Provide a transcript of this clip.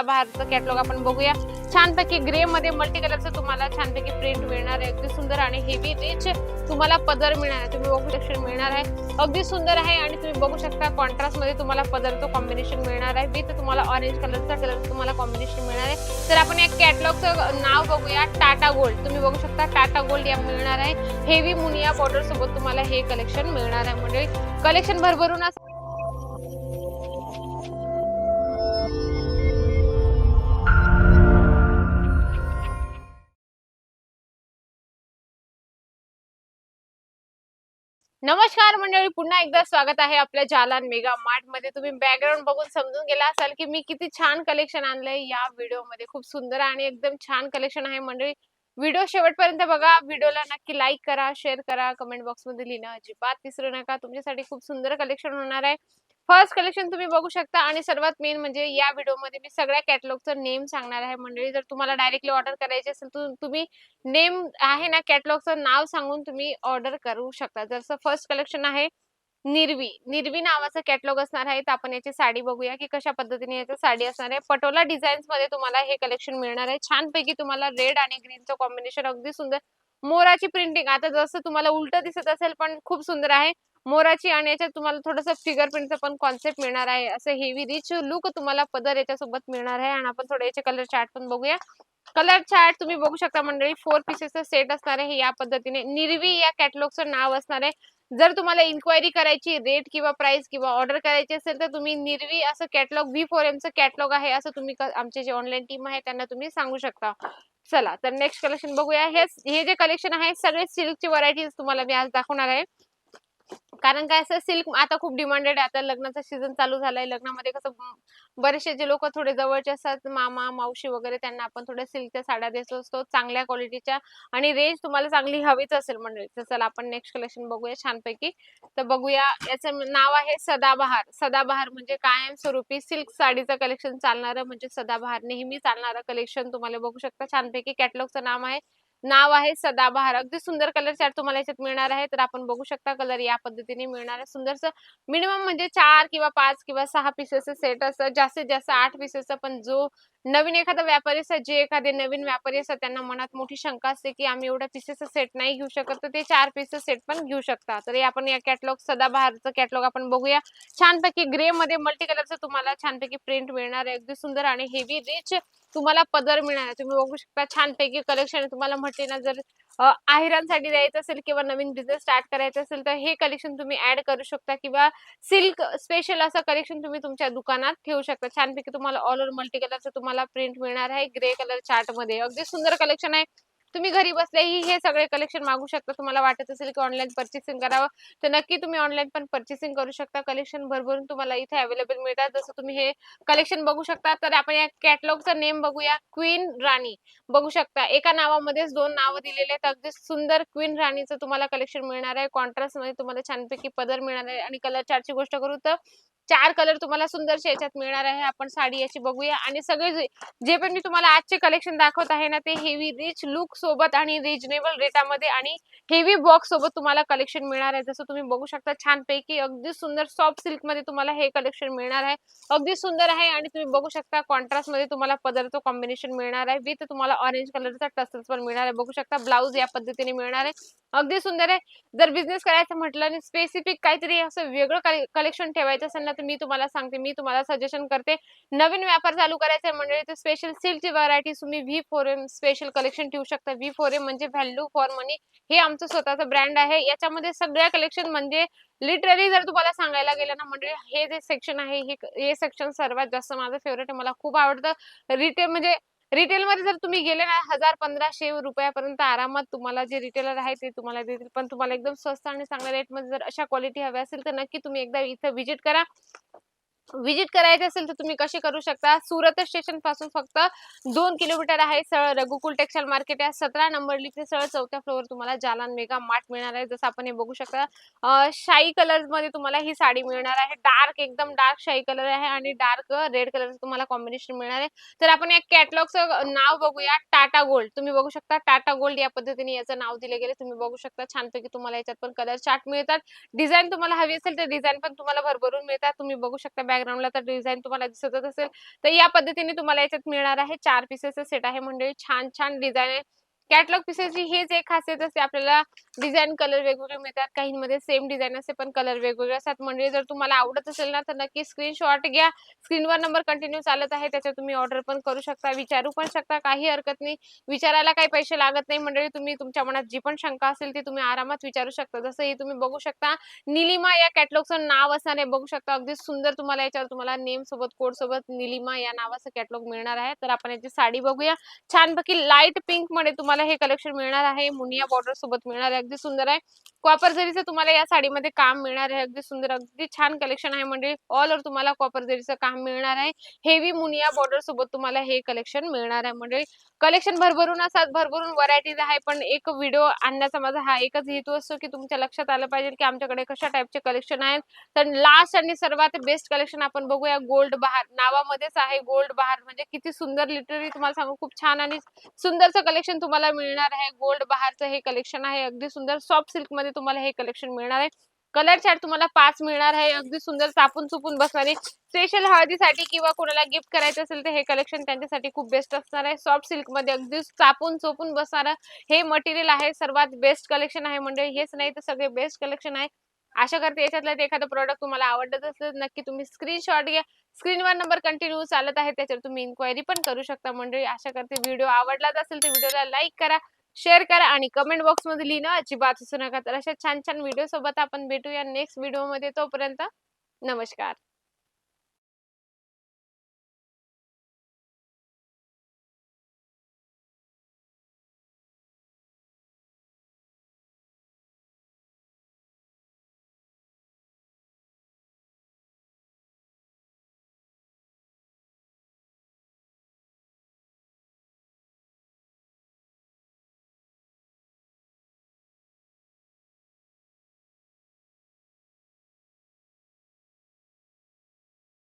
बाहेरचं कॅटलॉग आपण बघूया. छानपैकी ग्रे मध्ये मल्टी कलरचं तुम्हाला छानपैकी प्रिंट मिळणार आहे. अगदी सुंदर आणि हेवी रिच तुम्हाला पदर मिळणार आहे. तुम्ही बघू शकता मिळणार आहे. अगदी सुंदर आहे आणि तुम्ही बघू शकता कॉन्ट्रास्टमध्ये तुम्हाला पदरचं कॉम्बिनेशन मिळणार आहे. विथ तुम्हाला ऑरेंज कलरचा कलर तुम्हाला कॉम्बिनेशन मिळणार आहे. तर आपण या कॅटलॉगचं नाव बघूया. टाटा गोल्ड तुम्ही बघू शकता टाटा गोल्ड या मिळणार आहे. हेवी मुनिया बॉर्डर सोबत तुम्हाला हे कलेक्शन मिळणार आहे म्हणजे कलेक्शन भरभरून असं नमस्कार मंडळी पुन्हा एकदा स्वागत आहे आपल्या जालान मेगा मार्टमध्ये. तुम्ही बॅकग्राऊंड बघून समजून गेला असाल की मी किती छान कलेक्शन आणलंय या व्हिडिओमध्ये. खूप सुंदर आणि एकदम छान कलेक्शन आहे मंडळी. व्हिडिओ शेवटपर्यंत बघा. व्हिडिओला नक्की लाईक करा शेअर करा. कमेंट बॉक्समध्ये लिहिणं अजिबात विसरू नका. तुमच्यासाठी खूप सुंदर कलेक्शन होणार आहे. फर्स्ट कलेक्शन तुम्ही बघू शकता आणि सर्वात मेन म्हणजे या व्हिडिओमध्ये मी सगळ्या कॅटलॉगचं नेम सांगणार आहे. मंडळी जर तुम्हाला डायरेक्टली ऑर्डर करायची असेल तर तुम्ही नेम आहे ना कॅटलॉगचं नाव सांगून तुम्ही ऑर्डर करू शकता. जसं फर्स्ट कलेक्शन आहे निर्वी निर्वी नावाचं कॅटलॉग असणार आहे. तर आपण याची साडी बघूया की कशा पद्धतीने याची साडी असणार आहे. पटोला डिझाईन्समध्ये तुम्हाला हे कलेक्शन मिळणार आहे. छानपैकी तुम्हाला रेड आणि ग्रीनचं कॉम्बिनेशन अगदी सुंदर. मोराची प्रिंटिंग आता जसं तुम्हाला उलट दिसत असेल पण खूप सुंदर आहे. मोराची आणि याच्यात तुम्हाला थोडंसं फिगर प्रिंटचं पण कॉन्सेप्ट मिळणार आहे. असं हेवी रिच लुक तुम्हाला पदर याच्यासोबत मिळणार आहे. आणि आपण थोडे याचे कलर चार्ट पण बघूया. कलर चार्ट तुम्ही बघू शकता मंडळी. फोर पीसेसचा सेट असणार आहे. या पद्धतीने निर्वी या कॅटलॉगचं नाव असणार आहे. जर तुम्हाला इन्क्वायरी करायची रेट किंवा प्राइस किंवा ऑर्डर करायची असेल तर तुम्ही निर्वी असं कॅटलॉग व्ही फोर एमचं कॅटलॉग आहे असं तुम्ही आमचे जे ऑनलाईन टीम आहे त्यांना तुम्ही सांगू शकता. चला तर नेक्स्ट कलेक्शन बघूया. हे हे जे कलेक्शन आहे सगळे सिल्कची व्हरायटीज तुम्हाला मी आज दाखवणार आहे. कारण काय असं सिल्क आता खूप डिमांडेड आहे. आता लग्नाचा सीझन चालू झालाय. लग्नामध्ये कसं बरेचसे जे लोक थोडे जवळचे असतात मामा मावशी वगैरे त्यांना आपण थोड्या सिल्कच्या साड्या देत असतो. चांगल्या क्वालिटीच्या आणि रेंज तुम्हाला चांगली हवीच असेल मंडळी तर चला आपण नेक्स्ट कलेक्शन बघूया छानपैकी. तर बघूया याचं नाव आहे सदाबहार. सदाबहार म्हणजे कायमस्वरूपी सिल्क साडीचं कलेक्शन चालणारं म्हणजे सदाबहार. नेहमी चालणारं कलेक्शन तुम्हाला बघू शकता. छानपैकी कॅटलॉगचं नाव आहे नाव आहे सदाबहार अगदी सुंदर कलर चार्ट तुम्हाला याच्यात मिळणार आहे तर आपण बघू शकता कलर या पद्धतीने मिळणार आहे. सुंदरसं मिनिमम म्हणजे चार किंवा पाच किंवा सहा पीसेसचं सेट असतं जास्तीत जास्त आठ पीसेसचं पण जो नवीन एखादा व्यापारी असतात जे एखादे नवीन व्यापारी असतात त्यांना मनात मोठी शंका असते की आम्ही एवढ्या पीसेसचा सेट नाही घेऊ शकत तर ते चार पीसेस सेट पण घेऊ शकता तर आपण या कॅटलॉग सदाबहारचं कॅटलॉग आपण बघूया. छानपैकी ग्रे मध्ये मल्टी कलरचं तुम्हाला छानपैकी प्रिंट मिळणार आहे. अगदी सुंदर आणि हेवी रिच तुम्हाला पदर मिळणार आहे. तुम्ही बघू शकता छानपैकी कलेक्शन तुम्हाला म्हटले ना जर अ, आहिरांसाठी द्यायचं असेल किंवा नवीन बिझनेस स्टार्ट करायचं असेल तर हे कलेक्शन तुम्ही ऍड करू शकता किंवा सिल्क स्पेशल असं कलेक्शन तुम्ही तुमच्या दुकानात ठेवू शकता. छानपैकी तुम्हाला ऑल ओव्हर मल्टी कलरचं तुम्हाला प्रिंट मिळणार आहे. ग्रे कलर चार्टमध्ये. अगदी सुंदर कलेक्शन आहे. तुम्ही घरी बसल्याही हे सगळे कलेक्शन मागू शकता. तुम्हाला वाटत असेल की ऑनलाईन पर्चेसिंग करावं तर नक्की तुम्ही ऑनलाईन पण पर्चेसिंग करू शकता. कलेक्शन भरभरून तुम्हाला इथे अवेलेबल मिळतात. जसं तुम्ही हे कलेक्शन बघू शकता तर आपण या कॅटलॉगचा नेम बघूया. क्वीन राणी बघू शकता. एका नावामध्येच दोन नावं दिलेले आहेत. अगदी सुंदर क्वीन राणीचं तुम्हाला कलेक्शन मिळणार आहे. कॉन्ट्रास्टमध्ये तुम्हाला छानपैकी पदर मिळणार आहे. आणि कलर चार्टची गोष्ट करू तर चार कलर तुम्हाला सुंदरशे याच्यात मिळणार आहे. आपण साडी याची बघूया. आणि सगळे जे पण मी तुम्हाला आजचे कलेक्शन दाखवत आहे ना ते हेवी रिच लुक सोबत आणि रिजनेबल रेटामध्ये आणि हेवी बॉक्स सोबत तुम्हाला कलेक्शन मिळणार आहे. जसं तुम्ही बघू शकता छानपैकी अगदी सुंदर सॉफ्ट सिल्कमध्ये तुम्हाला हे कलेक्शन मिळणार आहे. अगदी सुंदर आहे आणि तुम्ही बघू शकता कॉन्ट्रास्टमध्ये तुम्हाला पदार्थ कॉम्बिनेशन मिळणार आहे. विथ तुम्हाला ऑरेंज कलरचा टसल्स पण मिळणार आहे. बघू शकता ब्लाऊज या पद्धतीने मिळणार आहे. अगदी सुंदर आहे. जर बिझनेस करायचं म्हटलं आणि स्पेसिफिक काहीतरी असं वेगळं कलेक्शन ठेवायचं असेल ना तर मी तुम्हाला सांगते मी तुम्हाला सजेशन करते नवीन व्यापार चालू करायचा आहे म्हणजे तर स्पेशल सिल्कची व्हरायटी तुम्ही V four M special collection ठेवू शकता. व्ही फोर एम म्हणजे व्हॅल्यू फॉर मनी हे आमचं स्वतःचं ब्रँड आहे. याच्यामध्ये सगळ्या कलेक्शन म्हणजे लिटरली जर तुम्हाला सांगायला गेलं ना म्हणजे हे जे सेक्शन आहे हे सेक्शन सर्वात जास्त माझं फेवरेट आहे. मला खूप आवडतं. रिटेल म्हणजे रिटेल मध्ये जर तुम्ही गेले ना हजार पंधराशे रुपयापर्यंत आरामात तुम्हाला जे रिटेलर आहे ते तुम्हाला देतील. पण तुम्हाला एकदम स्वस्त आणि चांगल्या रेटमध्ये जर अशा क्वालिटी हव्या असेल तर नक्की तुम्ही एकदा इथं व्हिजिट करा. व्हिजिट करायचे असेल तर तुम्ही कसे करू शकता? सुरत स्टेशनपासून फक्त दोन किलोमीटर आहे सरळ रघुकुल टेक्सटाईल मार्केट. आहे सतरा नंबर लिखते सरळ चौथ्या फ्लोअर तुम्हाला जालान मेगा मार्ट मिळणार आहे. जसं आपण हे बघू शकता शाही कलरमध्ये तुम्हाला ही साडी मिळणार आहे. डार्क एकदम डार्क शाही कलर आहे आणि डार्क रेड कलर तुम्हाला कॉम्बिनेशन मिळणार आहे. तर आपण या कॅटलॉगचं नाव बघूया. टाटा गोल्ड तुम्ही बघू शकता टाटा गोल्ड या पद्धतीने याचं नाव दिले गेले. तुम्ही बघू शकता छानपैकी तुम्हाला याच्यात पण कलर चार्ट मिळतात. डिझाईन तुम्हाला हवी असेल तर डिझाईन पण तुम्हाला भरभरून मिळतात. तुम्ही बघू शकता बॅकग्राऊंडला तर डिझाईन तुम्हाला दिसतच असेल. तर या पद्धतीने तुम्हाला याच्यात मिळणार आहे चार पीसेसचा सेट आहे. मंडळी छान छान डिझाईन आहे. कॅटलॉग पीसेसची हेच एक खासियत असते आपल्याला डिझाईन कलर वेगवेगळे मिळतात. काहींमध्ये सेम डिझाईन असते पण कलर वेगवेगळे असतात. म्हणजे जर तुम्हाला आवडत असेल ना तर नक्की स्क्रीनशॉट घ्या. स्क्रीनवर नंबर कंटिन्यू चालत आहे त्याच्यात तुम्ही ऑर्डर पण करू शकता विचारू पण शकता. काही हरकत नाही. विचारायला काही पैसे लागत नाही. मंडळी तुम्ही तुमच्या मनात जी पण शंका असेल ती तुम्ही आरामात विचारू शकता. जसं हे तुम्ही बघू शकता निलिमा या कॅटलॉगचं नाव असणार आहे बघू शकता. अगदी सुंदर तुम्हाला याच्यावर तुम्हाला नेम सोबत कोड सोबत निलिमा या नावाचं कॅटलॉग मिळणार आहे. तर आपण याची साडी बघूया. छानपैकी लाइट पिंकमध्ये तुम्हाला हे कलेक्शन मिळणार आहे. मुनिया बॉर्डर सोबत मिळणार आहे. अगदी सुंदर आहे. कॉपर जरीचं तुम्हाला या साडीमध्ये काम मिळणार आहे. अगदी सुंदर अगदी छान कलेक्शन आहे. म्हणजे ऑल ओव्हर तुम्हाला कॉपर जरीचं काम मिळणार आहे. हेवी मुनिया बॉर्डर सोबत तुम्हाला हे कलेक्शन मिळणार आहे. म्हणजे कलेक्शन भरभरून असतात भरभरून व्हरायटीज आहे. पण एक व्हिडिओ आणण्याचा माझा हा एकच हेतू असतो की तुमच्या लक्षात आलं पाहिजे की आमच्याकडे कशा टाईपचे कलेक्शन आहेत. तर लास्ट आणि सर्वात बेस्ट कलेक्शन आपण बघूया. गोल्ड बहार नावामध्येच आहे. गोल्ड बहार म्हणजे किती सुंदर लिटररी तुम्हाला सांगू. खूप छान आणि सुंदरचं कलेक्शन तुम्हाला मिळणार आहे. गोल्ड बहारचं हे कलेक्शन आहे. अगदी सुंदर सॉफ्ट सिल्कमध्ये तुम्हाला हे कलेक्शन मिळणार आहे. कलर चार्ट तुम्हाला पाच मिळणार आहे. अगदी सुंदर चापून चुपून बसणारे स्पेशल हळदीसाठी किंवा कोणाला गिफ्ट करायचं असेल तर हे कलेक्शन त्यांच्यासाठी खूप बेस्ट असणार आहे. सॉफ्ट सिल्कमध्ये अगदी चापून चोपून बसणारं हे मटेरियल आहे. सर्वात बेस्ट कलेक्शन आहे म्हणजे हेच नाही तर सगळे बेस्ट कलेक्शन आहे. आशा करते याच्यातलं ते एखादं प्रोडक्ट तुम्हाला आवडत असेल नक्की तुम्ही स्क्रीनशॉट घ्या. स्क्रीनवर नंबर कंटिन्यू चालत आहे त्याच्यावर तुम्ही इन्क्वायरी पण करू शकता मंडळी. आशा करते व्हिडिओ आवडलाच असेल तर व्हिडिओला लाईक करा. शेअर करा आणि कमेंट बॉक्समध्ये लिहिणं अजिबात विसरू नका. तर अशा छान छान व्हिडिओ सोबत आपण भेटूया नेक्स्ट व्हिडिओमध्ये तोपर्यंत नमस्कार.